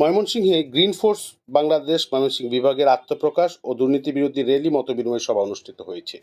ময়মনসিংহে green force Bangladesh Mymensingh বিভাগের আত্মপ্রকাশ ও দুর্নীতি বিরোধী র্যালি মতবিনিময় সভা অনুষ্ঠিত হয়েছে।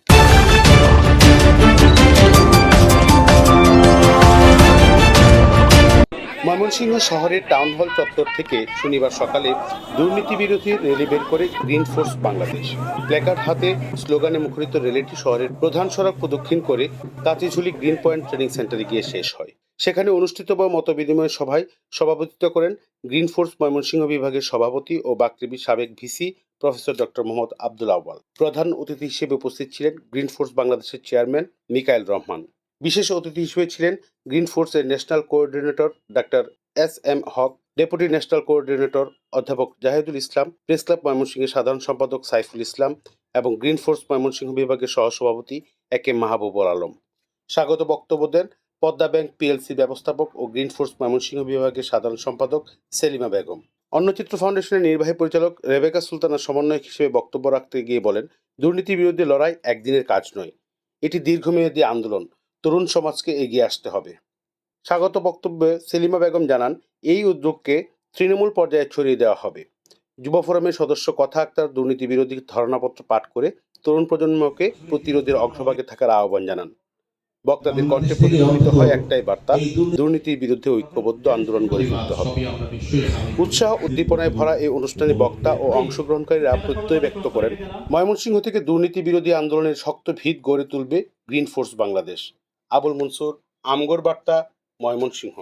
ময়মনসিংহ শহরের টাউন হল চত্বর থেকে শনিবার সকালে দুর্নীতি বিরোধী র্যালি বের করে গ্রিন ফোর্স বাংলাদেশ। প্ল্যাকার্ড হাতে স্লোগানে মুখরিত র্যালিটি শহরের প্রধান সড়ক প্রদক্ষিণ করে কাতিঝুলি গ্রিন পয়েন্ট ট্রেনিং সেন্টারে গিয়ে শেষ হয়। সেখানে অনুষ্ঠিত মত বিনিময় সভায় সভাপতিত্ব করেন গ্রিন ফোর্স ময়মনসিংহ বিভাগের সভাপতি ও বাকৃবি সাবেক VC professor doctor Mohammad Abdul Awal. প্রধান অতিথি হিসেবে উপস্থিত ছিলেন গ্রিন ফোর্স বাংলাদেশের চেয়ারম্যান মিকাইল রহমান। বিশেষ অতিথি হিসেবে ছিলেন গ্রিন ফোর্সের national coordinator doctor S M Haque, deputy national coordinator অধ্যাপক জাহিদুল ইসলাম, প্রেস ক্লাব ময়মনসিংহের সাধারণ সম্পাদক সাইফুল ইসলাম এবং গ্রিন ফোর্স ময়মনসিংহ বিভাগের সহসভাপতি এ কে মাহবুবুল আলম। স্বাগত বক্তব্য দেন পদ্মা ব্যাংক পিএলসি ব্যবস্থাপক ও গ্রিন ফোর্স ময়মনসিংহ বিভাগের সাধারণ সম্পাদক সেলিমা বেগম। অন্নচিত্র ফাউন্ডেশনের নির্বাহী পরিচালক রেবেকা সুলতানা সমন্বয়ক হিসেবে বক্তব্য রাখতে গিয়ে বলেন দুর্নীতি বিরুদ্ধে লড়াই একদিনের কাজ নয়। এটি দীর্ঘমেয়াদী আন্দোলন। তরুণ সমাজকে এগিয়ে আসতে হবে। স্বাগত বক্তব্যে সেলিমা বেগম জানান, এই উদ্যোগকে তৃণমূল পর্যায়ে ছড়িয়ে দেওয়া হবে। যুব ফোরামের সদস্য কথা আক্তার দুর্নীতি বিরোধী ধারণাপত্র পাঠ করে তরুণ প্রজন্মকে প্রতিরোধের অগ্রভাগে থাকার আহ্বান জানান। বক্তাদের কণ্ঠে প্রতিফলিত হয় একটাই বার্তা, দুর্নীতির বিরুদ্ধে ঐক্যবদ্ধ আন্দোলন গড়ে তুলতে হবে। উৎসাহ উদ্দীপনায় ভরা এই অনুষ্ঠানে বক্তা ও অংশগ্রহণকারীরা প্রত্যয় ব্যক্ত করেন, ময়মনসিংহ থেকে দুর্নীতি বিরোধী আন্দোলনের শক্ত ভিত গড়ে তুলবে গ্রিন ফোর্স বাংলাদেশ। আবুল মনসুর আমগর বার্তা, ময়মনসিংহ।